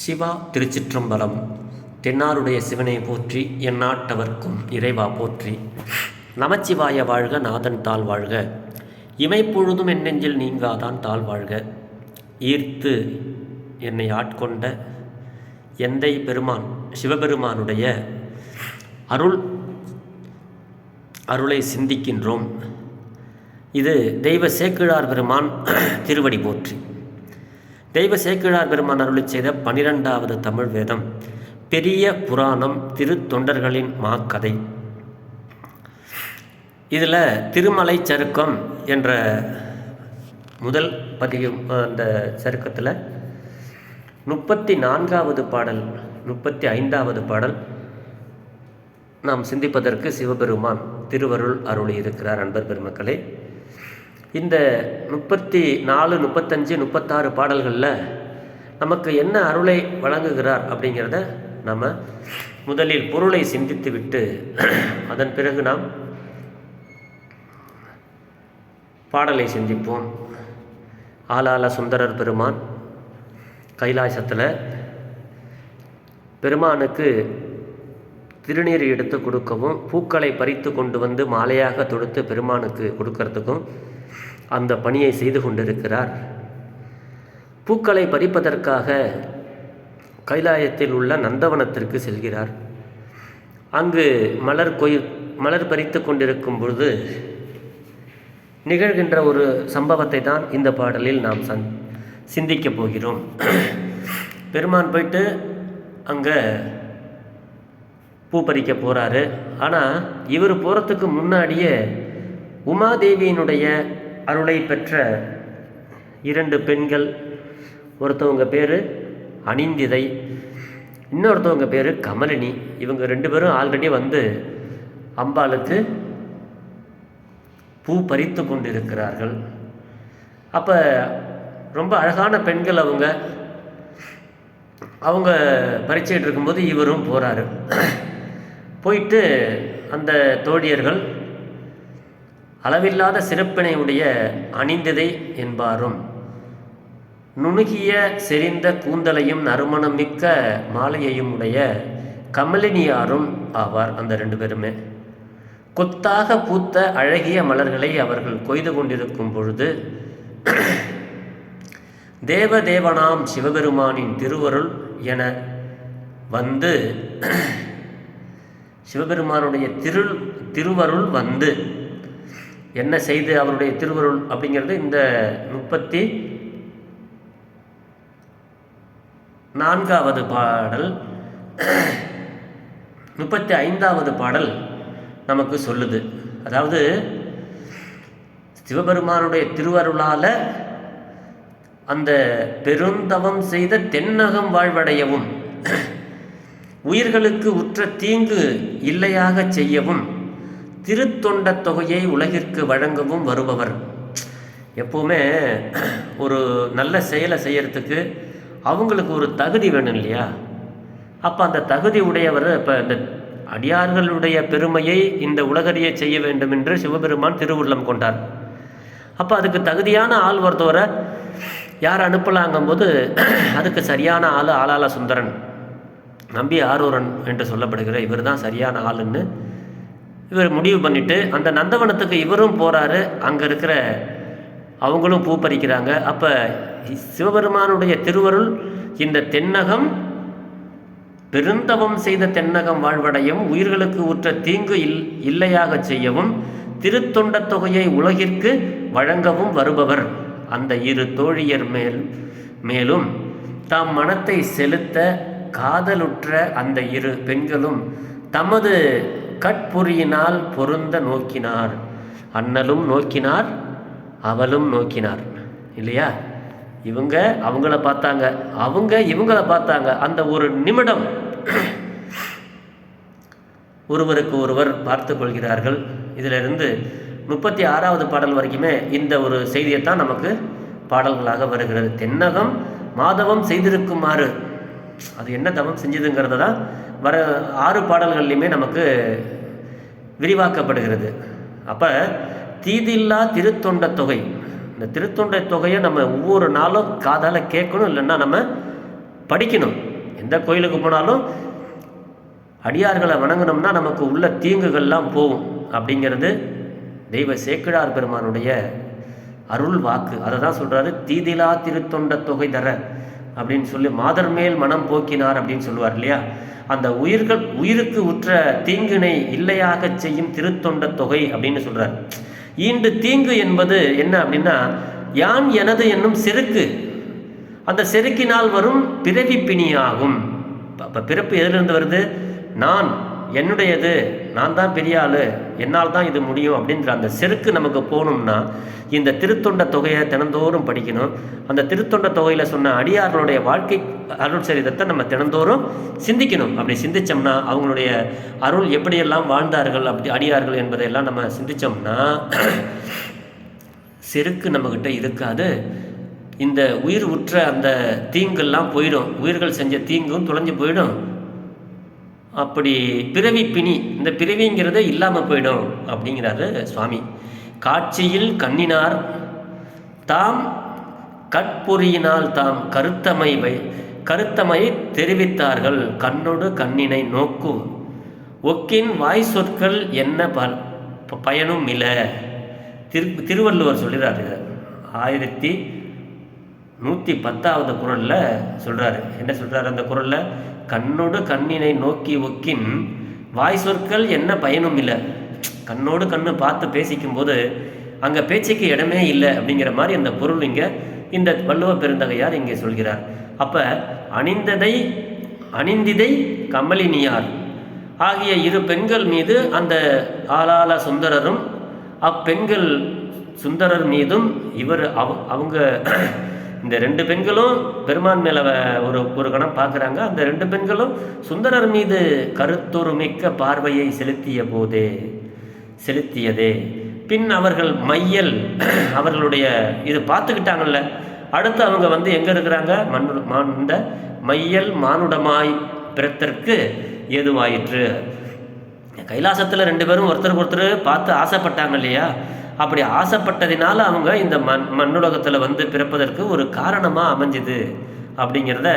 சிவா திருச்சிற்றம்பலம் தென்னாருடைய சிவனை போற்றி எந்நாட்டவர்க்கும் இறைவா போற்றி. நமச்சிவாய வாழ்க நாதன் தாழ் வாழ்க. இமைப்பொழுதும் என் நெஞ்சில் நீங்காதான் தாழ் வாழ்க. ஈர்த்து என்னை ஆட்கொண்ட எந்தை பெருமான் சிவபெருமானுடைய அருள் அருளை சிந்திக்கின்றோம். இது தெய்வ சேக்கிழார் பெருமான் திருவடி போற்றி. தெய்வ சேக்கிழார் பெருமான் அருளி செய்த பனிரெண்டாவது தமிழ் வேதம். பெரிய புராணம் திருத்தொண்டர்களின் மாக்கதை. இதில் திருமலை சருக்கம் என்ற முதல் பதியும் அந்த சருக்கத்தில் முப்பத்தி நான்காவது பாடல் முப்பத்தி ஐந்தாவது பாடல் நாம் சிந்திப்பதற்கு சிவபெருமான் திருவருள் அருளி இருக்கிறார் அன்பர் பெருமக்களே. இந்த முப்பத்தி நாலு முப்பத்தஞ்சு முப்பத்தாறு பாடல்களில் நமக்கு என்ன அருளை வழங்குகிறார் அப்படிங்கிறத நம்ம முதலில் பொருளை சிந்தித்து விட்டு அதன் பிறகு நாம் பாடலை சிந்திப்போம். ஆலால சுந்தரர் பெருமான் கைலாசத்தில் பெருமானுக்கு திருநீர் எடுத்து கொடுக்கவும் பூக்களை பறித்து கொண்டு வந்து மாலையாக தொடுத்து பெருமானுக்கு கொடுக்கறதுக்கும் அந்த பணியை செய்து கொண்டிருக்கிறார். பூக்களை பறிப்பதற்காக கைலாயத்தில் உள்ள நந்தவனத்திற்கு செல்கிறார். அங்கு மலர் கொய் மலர் பறித்து கொண்டிருக்கும் பொழுது நிகழ்கின்ற ஒரு சம்பவத்தை தான் இந்த பாடலில் நாம் சந் சிந்திக்கப் போகிறோம். பெருமான் போயிட்டு அங்கே பூ பறிக்க போகிறாரு ஆனால் இவர் போகிறதுக்கு முன்னாடியே உமாதேவியினுடைய அருளை பெற்ற இரண்டு பெண்கள் ஒருத்தவங்க பேர் அனிந்திதை இன்னொருத்தவங்க பேர் கமலினி. இவங்க ரெண்டு பேரும் ஆல்ரெடி வந்து அம்பாளுக்கு பூ பறித்து கொண்டிருக்கிறார்கள். அப்போ ரொம்ப அழகான பெண்கள் அவங்க. அவங்க பறிச்சுட்டு இருக்கும்போது இவரும் போகிறாரு போயிட்டு அந்த தோழியர்கள் அளவில்லாத சிறப்பினை உடைய அணிந்ததை என்பாரும். நுணுகிய செறிந்த கூந்தலையும் நறுமணம் மிக்க மாலையையும் உடைய கமலினியாரும் ஆவார் அந்த ரெண்டு பேருமே. கொத்தாக பூத்த அழகிய மலர்களை அவர்கள் கொய்து கொண்டிருக்கும் பொழுது தேவதேவனாம் சிவபெருமானின் திருவருள் என வந்து சிவபெருமானுடைய திரு திருவருள் வந்து என்ன செய்து அவருடைய திருவருள் அப்படிங்கிறது இந்த முப்பத்தி நான்காவது பாடல் முப்பத்தி ஐந்தாவது பாடல் நமக்கு சொல்லுது. அதாவது சிவபெருமானுடைய திருவருளால் அந்த பெருந்தவம் செய்த தென்னகம் வாழ்வடையவும் உயிர்களுக்கு உற்ற தீங்கு இல்லையாக செய்யவும் திருத்தொண்ட தொகையை உலகிற்கு வழங்கவும் வருபவர். எப்போவுமே ஒரு நல்ல செயலை செய்யறதுக்கு அவங்களுக்கு ஒரு தகுதி வேணும் இல்லையா? அப்போ அந்த தகுதி உடையவர் இப்போ இந்த அடியார்களுடைய பெருமையை இந்த உலகறிய செய்ய வேண்டும் என்று சிவபெருமான் திருவுள்ளம் கொண்டார். அப்போ அதுக்கு தகுதியான ஆள் ஒருத்தவரை யார் அனுப்பலாங்கும்போது அதுக்கு சரியான ஆள் ஆளாள சுந்தரன். நம்பி ஆரூரன் என்று சொல்லப்படுகிற இவர் தான் சரியான ஆளுன்னு இவர் முடிவு பண்ணிவிட்டு அந்த நந்தவனத்துக்கு இவரும் போகிறாரு அங்கே இருக்கிற அவங்களும் பூ பறிக்கிறாங்க. அப்போ சிவபெருமானுடைய திருவருள் இந்த தென்னகம் பெருந்தவம் செய்த தென்னகம் வாழ்வடையும் உயிர்களுக்கு உற்ற தீங்கு இல் இல்லையாக செய்யவும் திருத்தொண்ட தொகையை உலகிற்கு வழங்கவும் வருபவர். அந்த இரு தோழியர் மேல் மேலும் தாம் மனத்தை செலுத்த காதலுற்ற அந்த இரு பெண்களும் தமது கட்புரியினால் பொருந்த நோக்கினார். அண்ணலும் நோக்கினார் அவளும் நோக்கினார். இல்லையா? இவங்க அவங்கள பார்த்தாங்க. அவங்க இவங்கள பார்த்தாங்க. அந்த ஒரு நிமிடம் ஒருவருக்கு ஒருவர் பார்த்து கொள்கிறார்கள். இதிலிருந்து முப்பத்தி ஆறாவது பாடல் வரைக்குமே இந்த ஒரு செய்தியைத்தான் நமக்கு பாடல்களாக வருகிறது. தென்னகம் மாதவம் செய்திருக்குமாறு. அது என்ன தவம் செஞ்சதுங்கிறத தான் வர ஆறு பாடல்கள்லையுமே நமக்கு விரிவாக்கப்படுகிறது. அப்போ தீதில்லா திருத்தொண்ட தொகை. இந்த திருத்தொண்டை தொகையை நம்ம ஒவ்வொரு நாளும் காதால் கேட்கணும் இல்லைன்னா நம்ம படிக்கணும். எந்த கோயிலுக்கு போனாலும் அடியார்களை வணங்கினோம்னா நமக்கு உள்ள தீங்குகள்லாம் போகும். அப்படிங்கிறது தெய்வ சேக்கிழார் பெருமானுடைய அருள் வாக்கு. அதை தான் சொல்கிறாரு தீதிலா திருத்தொண்ட தொகை தர அப்படின்னு சொல்லி மாதர் மேல் மனம் போக்கினார் அப்படின்னு சொல்லுவார் இல்லையா? அந்த உயிர்கள் உயிருக்கு உற்ற தீங்கினை இல்லையாக செய்யும் திருத்தொண்ட தொகை அப்படின்னு சொல்கிறார் ஈண்டு தீங்கு என்பது என்ன அப்படின்னா யான் எனது என்னும் செருக்கு. அந்த செருக்கினால் வரும் பிறவி பிணியாகும். அப்போ பிறப்பு எதிலிருந்து வருது? நான் என்னுடையது. நான் தான் பெரிய ஆள் என்னால் தான் இது முடியும் அப்படின்ற அந்த செருக்கு நமக்கு போகணும்னா இந்த திருத்தொண்ட தொகையை தினந்தோறும் படிக்கணும். அந்த திருத்தொண்ட தொகையில் சொன்ன அடியார்களுடைய வாழ்க்கை அருள் சரிதத்தை நம்ம தினந்தோறும் சிந்திக்கணும். அப்படி சிந்திச்சோம்னா அவங்களுடைய அருள் எப்படியெல்லாம் வாழ்ந்தார்கள் அப்படி அடியார்கள் என்பதையெல்லாம் நம்ம சிந்திச்சோம்னா செருக்கு நம்மக்கிட்ட இருக்காது. இந்த உயிர் உற்ற அந்த தீங்கெல்லாம் போயிடும். உயிர்கள் செஞ்ச தீங்கும் தொலைஞ்சு போயிடும். அப்படி பிறவி பிணி இந்த பிறவிங்கிறத இல்லாமல் போயிடும் அப்படிங்கிறாரு சுவாமி. காட்சியில் கண்ணினார் தாம் கட்பொறியினால் தாம் கருத்தமை வை கருத்தமை தெரிவித்தார்கள் கண்ணோடு கண்ணினை நோக்கு ஒக்கின் வாய் சொற்கள் என்ன ப பயனும் இல்லை. திரு திருவள்ளுவர் சொல்கிறார் ஆயிரத்தி நூற்றி பத்தாவது குரலில் சொல்கிறாரு என்ன சொல்கிறாரு அந்த குரலில்? கண்ணோடு கண்ணினை நோக்கி ஒக்கின் வாய் சொற்கள் என்ன பயனும் இல்லை. கண்ணோடு கண்ணு பார்த்து பேசிக்கும்போது அங்கே பேச்சுக்கு இடமே இல்லை. அப்படிங்கிற மாதிரி அந்த பொருள் இங்கே இந்த வள்ளுவ பெருந்தகையார் இங்கே சொல்கிறார். அப்போ அணிந்ததை அணிந்திதை கமலினியார். ஆகிய இரு பெண்கள் மீது அந்த ஆளாள சுந்தரரும் அப்பெண்கள் சுந்தரர் மீதும் இவர் அவ அவங்க இந்த ரெண்டு பெண்களும் பெருமான் மேலே ஒரு ஒரு கணம் பார்க்குறாங்க அந்த ரெண்டு பெண்களும் சுந்தரர் மீது கருத்தொருமிக்க பார்வையை செலுத்திய போதே செலுத்தியதே. பின் அவர்கள் மையல் அவர்களுடைய இது பார்த்துக்கிட்டாங்கல்ல. அடுத்து அவங்க வந்து எங்கே இருக்கிறாங்க? மண் மான் இந்த மையல் மானுடமாய் பிறத்தற்கு ஏதுவாயிற்று. கைலாசத்தில் ரெண்டு பேரும் ஒருத்தருக்கு ஒருத்தர் பார்த்து ஆசைப்பட்டாங்க இல்லையா? அப்படி ஆசைப்பட்டதினால அவங்க இந்த மண் மண்ணுலகத்தில் வந்து பிறப்பதற்கு ஒரு காரணமாக அமைஞ்சுது அப்படிங்கிறத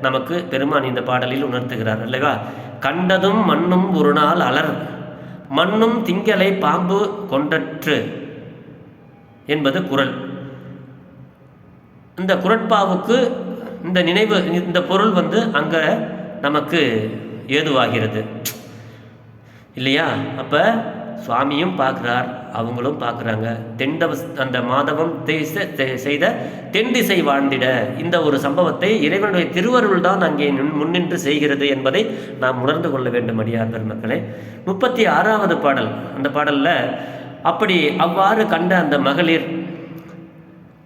நமக்கு பெருமான் இந்த பாடலில் உணர்த்துகிறார் அல்லவா? கண்டதும் மண்ணும் ஒரு நாள் அலர் மண்ணும் திங்களை பாம்பு கொண்டற்று என்பது குரல். இந்த குரட்பாவுக்கு இந்த நினைவு இந்த பொருள் வந்து அங்கே நமக்கு ஏதுவாகிறது. இல்லையா? அப்போ சுவாமியும் பார்க்குறார். அவங்களும் பார்க்குறாங்க. தெண்டவ அந்த மாதவம் தேச செய்த தென் திசை வாழ்ந்திட. இந்த ஒரு சம்பவத்தை இறைவனுடைய திருவருள் தான் அங்கே நின்- முன்னின்று செய்கிறது என்பதை நாம் உணர்ந்து கொள்ள வேண்டும் அடியார் பெருமக்களே. முப்பத்தி ஆறாவது பாடல். அந்த பாடலில் அப்படி அவ்வாறு கண்ட அந்த மகளிர்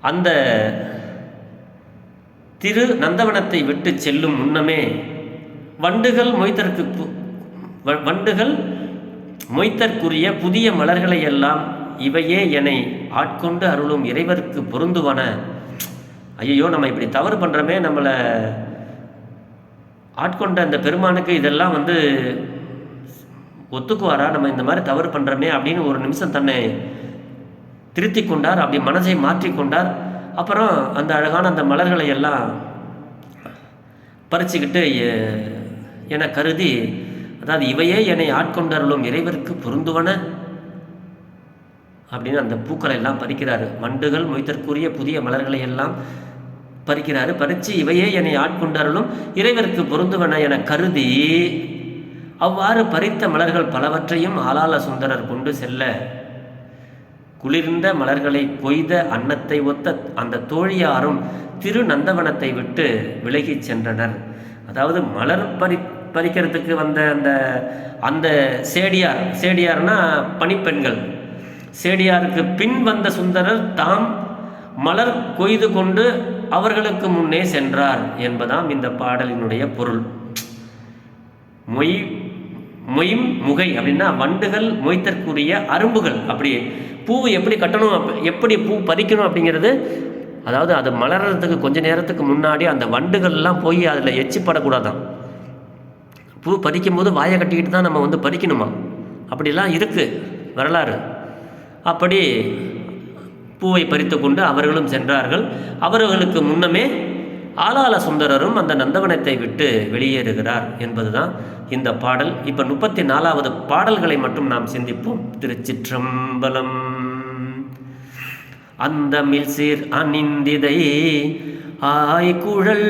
அந்த திரு நந்தவனத்தை விட்டு செல்லும் முன்னமே வண்டுகள் மொய்தற்கு பு- வண்டுகள் மொய்த்தற்குரிய புதிய மலர்களை எல்லாம் இவையே என்னை ஆட்கொண்டு அருளும் இறைவருக்கு பொருந்துவன. ஐயோ நம்ம இப்படி தவறு பண்ணுறோமே நம்மளை ஆட்கொண்ட அந்த பெருமானுக்கு இதெல்லாம் வந்து ஒத்துக்குவாரா? நம்ம இந்த மாதிரி தவறு பண்ணுறோமே அப்படின்னு ஒரு நிமிஷம் தன்னை திருத்தி கொண்டார் அப்படி மனதை மாற்றிக்கொண்டார் அப்புறம் அந்த அழகான அந்த மலர்களை எல்லாம் பறிச்சுக்கிட்டு என கருதி அதாவது இவையே என்னை ஆட்கொண்டருளும் இறைவருக்கு பொருந்துவன? அப்படின்னு அந்த பூக்களை எல்லாம் பறிக்கிறாரு. வண்டுகள் மொய்தற்குரிய புதிய மலர்களை எல்லாம் பறிக்கிறாரு. பறித்து இவையே என்னை ஆட்கொண்டருளும் இறைவருக்கு பொருந்துவன என கருதி அவ்வாறு பறித்த மலர்கள் பலவற்றையும் ஆளாள சுந்தரர் கொண்டு செல்ல குளிர்ந்த மலர்களை கொய்த அன்னத்தை ஒத்த அந்த தோழியாரும் திரு நந்தவனத்தை விட்டு விலகிச் சென்றனர். அதாவது மலர் பறி பறிக்கிறதுக்கு வந்த அந்த அந்த சேடியார் சேடியார்னா பணிப்பெண்கள் சேடியாருக்கு பின் வந்த சுந்தரர் தாம் மலர் கொய்து கொண்டு அவர்களுக்கு முன்னே சென்றார் என்பதாம் இந்த பாடலினுடைய பொருள். மொய் மொய் முகை அப்படின்னா வண்டுகள் மொய்த்தற்குரிய அரும்புகள். அப்படி பூ எப்படி கட்டணும் எப்படி பூ பறிக்கணும் அப்படிங்கிறது அதாவது அது மலர்றதுக்கு கொஞ்ச நேரத்துக்கு முன்னாடி அந்த வண்டுகள்லாம் போய் அதில் எச்சிப்படக்கூடாதான் பூ பறிக்கும் போது வாயை கட்டிக்கிட்டு தான் நம்ம வந்து பறிக்கணுமா அப்படிலாம் இருக்குது வரலாறு. அப்படி பூவை பறித்து கொண்டு அவர்களும் சென்றார்கள். அவர்களுக்கு முன்னமே ஆலால சுந்தரரும் அந்த நந்தவனத்தை விட்டு வெளியேறுகிறார் என்பதுதான் இந்த பாடல். இப்போ முப்பத்தி நாலாவது பாடல்களை மட்டும் நாம் சிந்திப்போம். திருச்சிற்றம்பலம். அந்த மில்சீர் அணிந்திதை ஆய்குழல்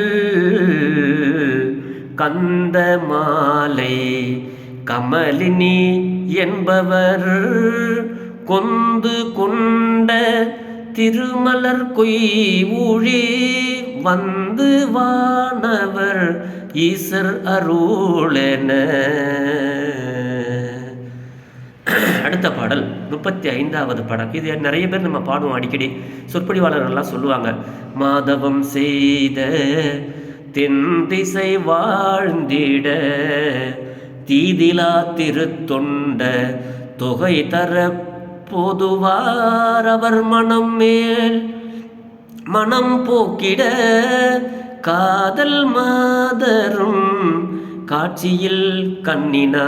கந்த மாலை கமலினி என்பவர் கொந்து கொண்ட திருமலர் கொய்வூழி. வந்து வானவர் ஈசர் அருளென. அடுத்த பாடல் முப்பத்தி ஐந்தாவது பாடல். இது நிறைய பேர் நம்ம பாடுவோம் அடிக்கடி. சொற்பொழிவாளர்கள்லாம் சொல்லுவாங்க மாதவம் செய்த தென் திசை வாழ்ந்திட தீதிலா திருத்தொண்ட தொகை தர பொதுவார் அவர் மனம் மேல். மனம் போக்கிட காதல் மாதரும் காட்சியில் கண்ணினார்.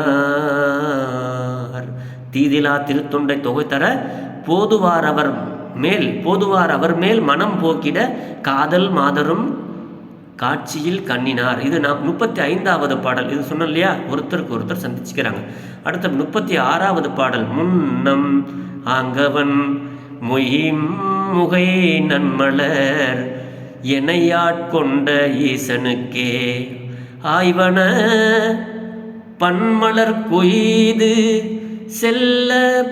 தீதிலா திருத்தொண்டை தொகை தர போதுவார் அவர் மேல். போதுவார் அவர் மேல் மனம் போக்கிட காதல் மாதரும் காட்சியில் கண்ணினார். இது நான் முப்பத்தி ஐந்தாவது பாடல். இது சொன்னோம் இல்லையா? ஒருத்தருக்கு ஒருத்தர் சந்திச்சுக்கிறாங்க. அடுத்த முப்பத்தி ஆறாவது பாடல். முன்னம் ஆங்கவன் மொயிம் முகை நன்மலர் எனையாட்கொண்ட ஈசனுக்கே. ஆய்வன பன்மலர் கொய்து செல்ல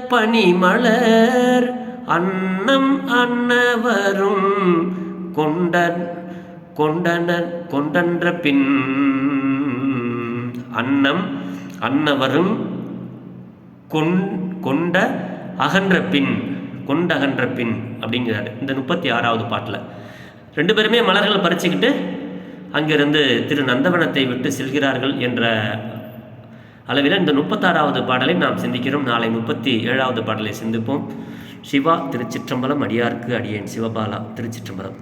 பனிமலர் அன்னம் அன்னவரும் கொண்ட கொண்டன கொண்டன்ற பின் அன்னம் அன்னவரும் கொண் கொண்ட அகன்ற பின் கொண்ட அகன்ற பின் அப்படிங்கிறாரு. இந்த முப்பத்தி ஆறாவது பாட்டில். ரெண்டு பேருமே மலர்கள் பறிச்சுக்கிட்டு அங்கிருந்து திரு நந்தவனத்தை விட்டு செல்கிறார்கள் என்ற அளவில் இந்த முப்பத்தாறாவது பாடலை நாம் சிந்திக்கிறோம். நாளை முப்பத்தி ஏழாவது பாடலை சிந்திப்போம். சிவா திருச்சிற்றம்பலம் அடியார்க்கு அடியேன். சிவபாலா திருச்சிற்றம்பலம்.